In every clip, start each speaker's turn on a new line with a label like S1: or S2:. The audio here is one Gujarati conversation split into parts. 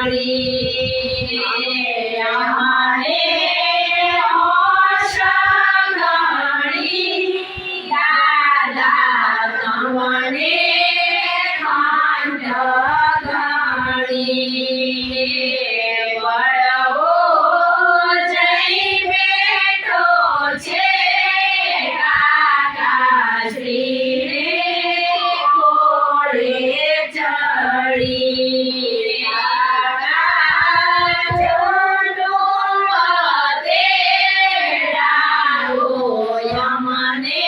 S1: Maria. morning.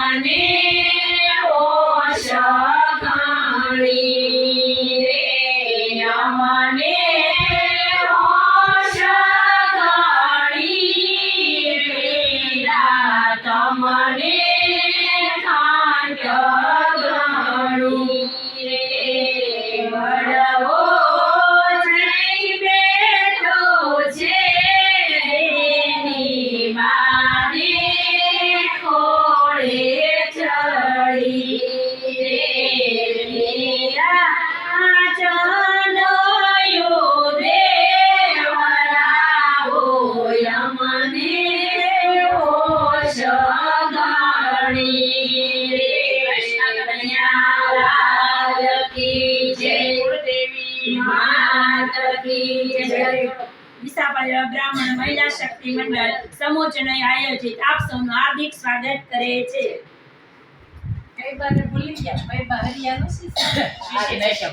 S1: મને
S2: બ્રાહ્મણ મહિલા શક્તિ મંડળ સમોચનય આયોજિત આપ સૌનું હાર્દિક સ્વાગત કરે છે.
S1: કઈ બારે ભૂલી ગયા. કઈ બાર હરિયાનું છે